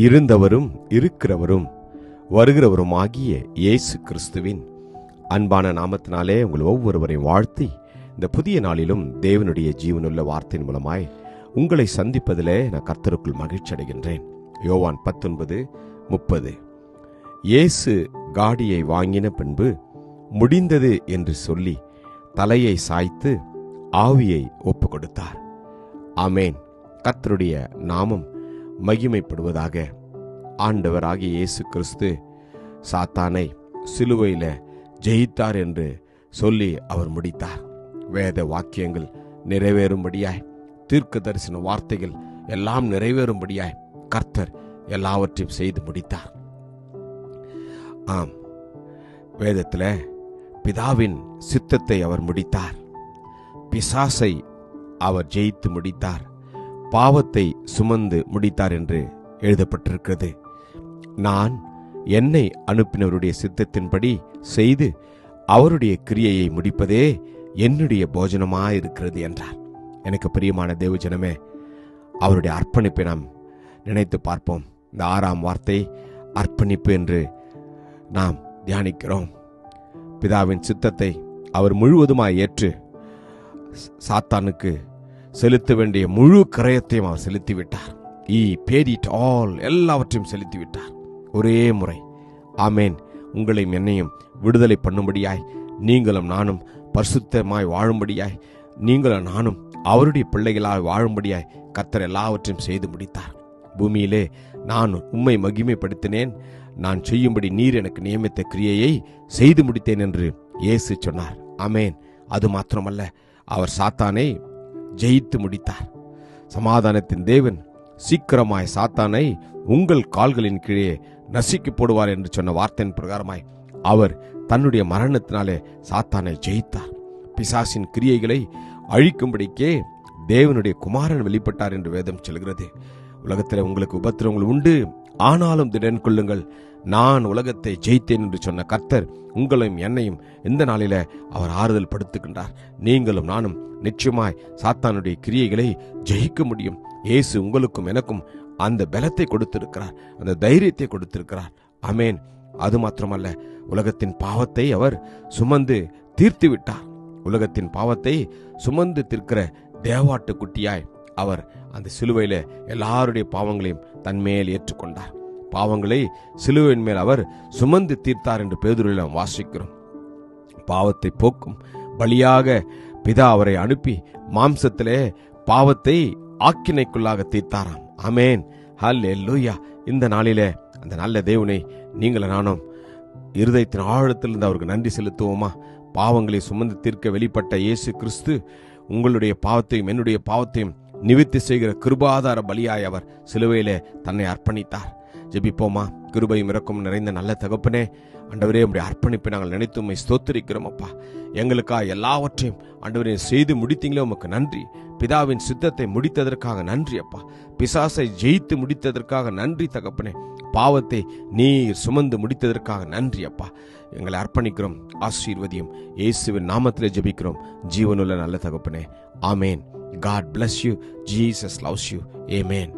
இருந்தவரும் இருக்கிறவரும் வருகிறவரும் ஆகிய இயேசு கிறிஸ்துவின் அன்பான நாமத்தினாலே உங்கள் ஒவ்வொருவரையும் வாழ்த்தி இந்த புதிய நாளிலும் தேவனுடைய ஜீவனுள்ள வார்த்தையின் மூலமாய் உங்களை சந்திப்பதிலே நான் கர்த்தருக்குள் மகிழ்ச்சி அடைகின்றேன். யோவான் பத்தொன்பது முப்பது. இயேசு காடியை வாங்கின பின்பு முடிந்தது என்று சொல்லி தலையை சாய்த்து ஆவியை ஒப்பு கொடுத்தார் ஆமேன். கத்தருடைய நாமம் மகிமைப்படுவதாக. ஆண்டவராகிய இயேசு கிறிஸ்து சாத்தானை சிலுவையில ஜெயித்தார் என்று சொல்லி அவர் முடித்தார். வேத வாக்கியங்கள் நிறைவேறும்படியாய் தீர்க்க தரிசன வார்த்தைகள் எல்லாம் நிறைவேறும்படியாய் கர்த்தர் எல்லாவற்றையும் செய்து முடித்தார். ஆம் வேதத்தில் பிதாவின் சித்தத்தை அவர் முடித்தார். பிசாசை அவர் ஜெயித்து முடித்தார். பாவத்தை சுமந்து முடித்தார் என்று எழுதப்பட்டிருக்கிறது. நான் என்னை அனுப்பினவருடைய சித்தத்தின்படி செய்து அவருடைய கிரியையை முடிப்பதே என்னுடைய போஜனமாயிருக்கிறது என்றார். எனக்கு பிரியமான தேவஜனமே அவருடைய அர்ப்பணிப்பை நாம் நினைத்து பார்ப்போம். இந்த ஆறாம் வார்த்தை அர்ப்பணிப்பு என்று நாம் தியானிக்கிறோம். பிதாவின் சித்தத்தை அவர் முழுவதுமாய் ஏற்று சாத்தானுக்கு செலுத்த வேண்டிய முழு கரையத்தையும் அவர் செலுத்திவிட்டார். ஈ பேடிட் ஆல் எல்லாவற்றையும் செலுத்திவிட்டார். ஒரே முறை ஆமேன் உங்களையும் என்னையும் விடுதலை பண்ணும்படியாய் நீங்களும் நானும் பரிசுத்தமாய் வாழும்படியாய் நீங்களும் நானும் அவருடைய பிள்ளைகளாய் வாழும்படியாய் கத்தர் எல்லாவற்றையும் செய்து முடித்தார். பூமியிலே நான் உம்மை மகிமைப்படுத்தினேன். நான் செய்யும்படி நீர் எனக்கு நியமித்த கிரியையை செய்து முடித்தேன் என்று இயேசு சொன்னார். அமேன் அது மாத்திரமல்ல அவர் சாத்தானை ஜெயித்து முடித்தார். சமாதானத்தின் தேவன் சீக்கிரமாய் சாத்தானை உங்கள் கால்களின் கீழே நசுக்கி போடுவார் என்று சொன்ன வார்த்தையின் பிரகாரமாய் அவர் தன்னுடைய மரணத்தினாலே சாத்தானை ஜெயித்தார். பிசாசின் கிரியைகளை அழிக்கும்படிக்கே தேவனுடைய குமாரன் வெளிப்பட்டார் என்று வேதம் சொல்கிறது. உலகத்தில் உங்களுக்கு உபத்திரவங்கள் உண்டு. ஆனாலும் திடன் கொள்ளுங்கள் நான் உலகத்தை ஜெயித்தேன் என்று சொன்ன கர்த்தர் உங்களையும் என்னையும் இந்த நாளில அவர் ஆறுதல் படுத்துகின்றார். நீங்களும் நானும் நிச்சயமாய் சாத்தானுடைய கிரியைகளை ஜெயிக்க முடியும். இயேசு உங்களுக்கும் எனக்கும் அந்த பலத்தை கொடுத்திருக்கிறார். அந்த தைரியத்தை கொடுத்திருக்கிறார். அமேன் அது மாத்திரமல்ல உலகத்தின் பாவத்தை அவர் சுமந்து தீர்த்து விட்டார். உலகத்தின் பாவத்தை சுமந்து தீர்க்கிற தேவாட்டு குட்டியாய் அவர் அந்த சிலுவையில் எல்லாருடைய பாவங்களையும் தன்மேல் ஏற்றுக்கொண்டார். பாவங்களை சிலுவையின் மேல் அவர் சுமந்து தீர்த்தார் என்று பேதுருவில் நாம் வாசிக்கிறோம். பாவத்தை போக்கும் பலியாக பிதா அவரை அனுப்பி மாம்சத்திலே பாவத்தை ஆக்கினைக்குள்ளாக தீர்த்தாராம். அமேன் ஹல் லூயா இந்த நாளிலே அந்த நல்ல தேவனை நீங்களை நானும் இருதயத்தின் ஆழத்திலிருந்து அவருக்கு நன்றி செலுத்துவோமா? பாவங்களை சுமந்து தீர்க்க வெளிப்பட்ட இயேசு கிறிஸ்து உங்களுடைய பாவத்தையும் என்னுடைய பாவத்தையும் நிவித்தி செய்கிற கிருபாதார பலியாய் அவர் சிலுவையிலே தன்னை அர்ப்பணித்தார். ஜெபிப்போமா? கிருபையும் இறக்கும் நிறைந்த நல்ல தகப்பனே. ஆண்டவரே உடைய அர்ப்பணிப்பை நாங்கள் நினைத்து உண்மை ஸ்தோத்திரிக்கிறோம் அப்பா. எங்களுக்காக எல்லாவற்றையும் ஆண்டவரே செய்து முடித்தீங்களே உமக்கு நன்றி. பிதாவின் சித்தத்தை முடித்ததற்காக நன்றி அப்பா. பிசாசை ஜெயித்து முடித்ததற்காக நன்றி தகப்பனே. பாவத்தை நீர் சுமந்து முடித்ததற்காக நன்றி அப்பா. எங்களை அர்ப்பணிக்கிறோம் ஆசீர்வதியும் இயேசுவின் நாமத்திலே ஜெபிக்கிறோம். ஜீவனுள்ள நல்ல தகப்பனே. ஆமேன். God bless you Jesus loves you amen